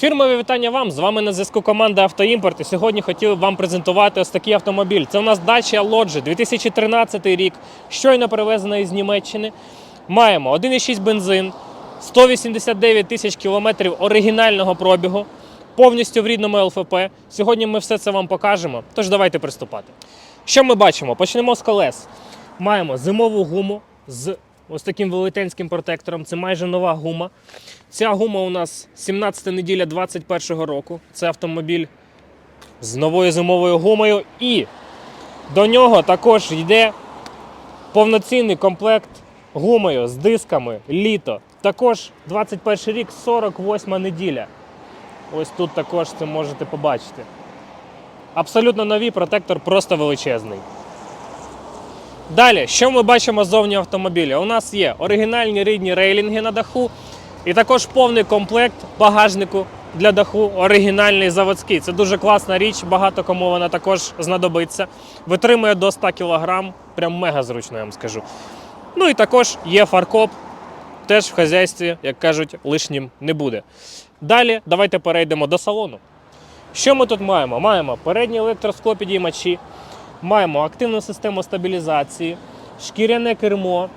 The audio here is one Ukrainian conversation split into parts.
Фірмове вітання вам. З вами на зв'язку команда Автоімпорт. І сьогодні хотів вам презентувати ось такий автомобіль. Це у нас Dacia Logi 2013 рік, щойно привезена із Німеччини. Маємо 1,6 бензин, 189 тисяч кілометрів оригінального пробігу, повністю в рідному ЛФП. Сьогодні ми все це вам покажемо. Тож давайте приступати. Що ми бачимо? Почнемо з колес. Маємо зимову гуму з ось таким велетенським протектором. Це майже нова гума. Ця гума у нас 17 неділя 21 року. Це автомобіль з новою зимовою гумою. І до нього також йде повноцінний комплект гумою з дисками літо. Також 21 рік, 48 неділя. Ось тут також це можете побачити. Абсолютно новий протектор, просто величезний. Далі, що ми бачимо ззовні автомобіля? У нас є оригінальні рідні рейлінги на даху, і також повний комплект багажнику для даху, оригінальний заводський. Це дуже класна річ, багато кому вона також знадобиться. Витримує до 100 кг, прям мега зручно, я вам скажу. Ну і також є фаркоп, теж в хазяйстві, як кажуть, лишнім не буде. Далі давайте перейдемо до салону. Що ми тут маємо? Маємо передні електросклопідіймачі, маємо активну систему стабілізації, шкіряне кермо,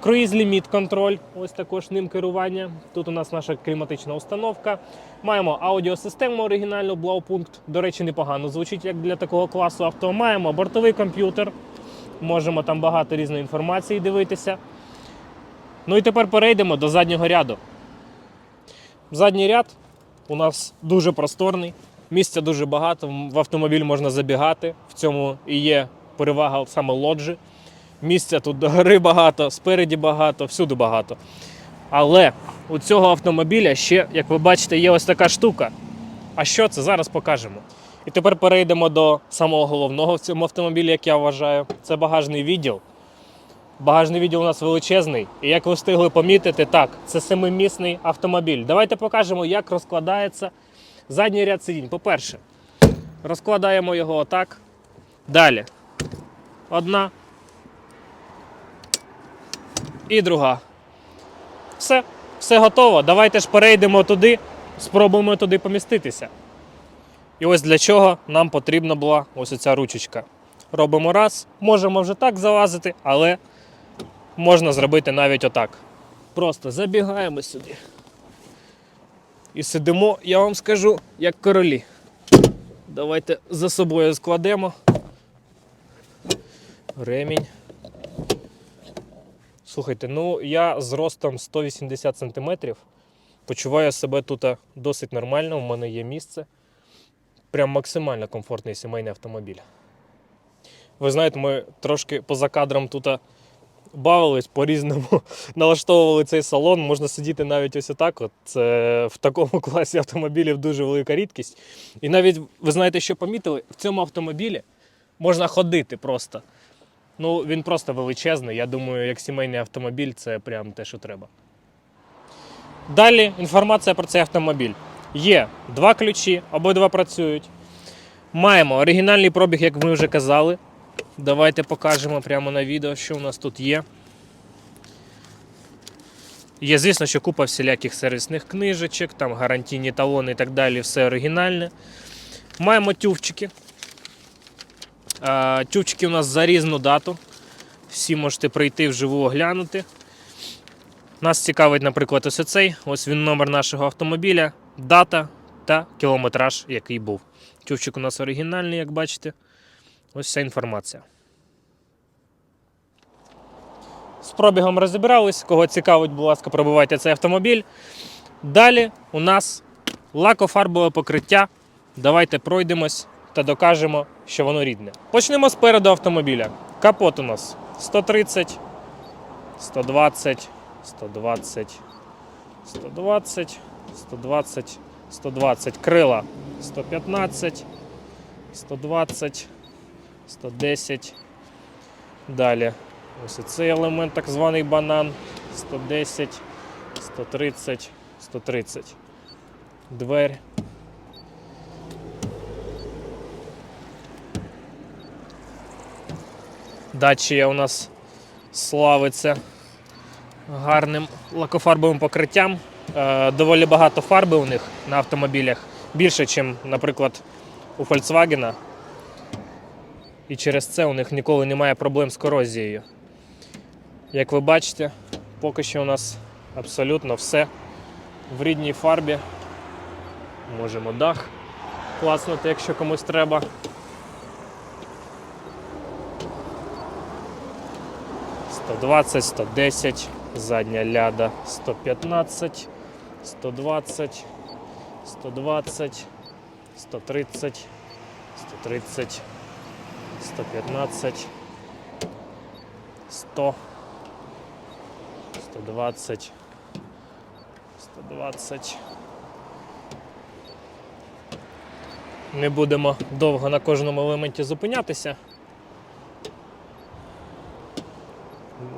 круїз ліміт контроль, ось також ним керування. Тут у нас наша кліматична установка. Маємо аудіосистему оригінальну Blaupunkt. До речі, непогано звучить як для такого класу авто. Маємо бортовий комп'ютер. Можемо там багато різної інформації дивитися. Ну і тепер перейдемо до заднього ряду. Задній ряд у нас дуже просторний, місця дуже багато. В автомобіль можна забігати. В цьому і є перевага саме лоджі. Місця тут догори багато, спереді багато, всюди багато. Але у цього автомобіля ще, як ви бачите, є ось така штука. А що це? Зараз покажемо. І тепер перейдемо до самого головного в цьому автомобілі, як я вважаю. Це багажний відділ. Багажний відділ у нас величезний. І як ви встигли помітити, так, це семимісний автомобіль. Давайте покажемо, як розкладається задній ряд сидінь. По-перше, розкладаємо його отак. Далі. Одна. І друга. Все, все готово. Давайте ж перейдемо туди, спробуємо туди поміститися. І ось для чого нам потрібна була ось ця ручечка. Робимо раз, можемо вже так залазити, але можна зробити навіть отак. Просто забігаємо сюди. І сидимо, я вам скажу, як королі. Давайте за собою складемо. Ремінь. Слухайте, ну я з ростом 180 см почуваю себе тут досить нормально, у мене є місце. Прям максимально комфортний сімейний автомобіль. Ви знаєте, ми трошки поза кадром тут бавились по-різному, налаштовували цей салон. Можна сидіти навіть ось отак. От. Це в такому класі автомобілів дуже велика рідкість. І навіть ви знаєте, що помітили, в цьому автомобілі можна ходити просто. Ну, він просто величезний. Я думаю, як сімейний автомобіль, це прям те, що треба. Далі інформація про цей автомобіль. Є два ключі, обидва працюють. Маємо оригінальний пробіг, як ми вже казали. Давайте покажемо прямо на відео, що у нас тут є. Є, звісно, що купа всіляких сервісних книжечок, там гарантійні талони і так далі, все оригінальне. Маємо тювчики. Тювчики у нас за різну дату. Всі можете прийти вживу оглянути. Нас цікавить, наприклад, ось цей. Ось він номер нашого автомобіля, дата та кілометраж, який був. Тювчик у нас оригінальний, як бачите. Ось вся інформація. З пробігом розібрались. Кого цікавить, будь ласка, пробивайте цей автомобіль. Далі у нас лакофарбове покриття. Давайте пройдемось та докажемо, що воно рідне. Почнемо спереду автомобіля. Капот у нас 130, 120, 120, 120, 120, 120. Крила 115, 120, 110. Далі. Ось цей елемент, так званий банан. 110, 130, 130. Дверь. Дачія у нас славиться гарним лакофарбовим покриттям. е, доволі багато фарби у них на автомобілях. Більше, ніж, наприклад, у Volkswagen. І через це у них ніколи немає проблем з корозією. Як ви бачите, поки що у нас абсолютно все в рідній фарбі. Можемо дах класнути, якщо комусь треба. Сто двадцять, сто десять, задня ляда 115, 120, 120, 130, 130, 115, 100, 120, 120. Не будемо довго на кожному елементі зупинятися.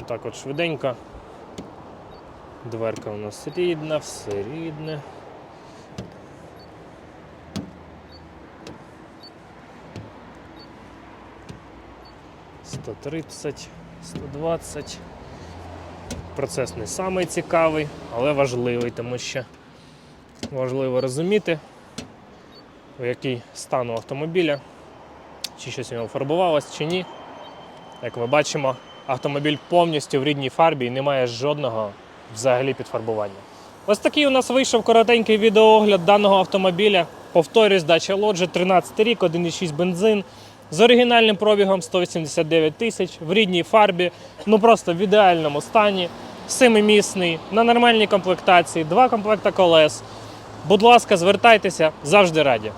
Так от швиденько. Дверка у нас рідна, все рідне. Сто тридцять, сто двадцять. Процес не самий цікавий, але важливий, тому що важливо розуміти, у який стан у автомобіля, чи щось у нього фарбувалось, чи ні. Як ми бачимо, автомобіль повністю в рідній фарбі і немає жодного взагалі підфарбування. Ось такий у нас вийшов коротенький відеоогляд даного автомобіля. Повторюсь, дача Лоджі, 13 рік, 1,6 бензин. З оригінальним пробігом 189 тисяч, в рідній фарбі, ну просто в ідеальному стані, семимісний, на нормальній комплектації, два комплекта колес. Будь ласка, звертайтеся, завжди раді.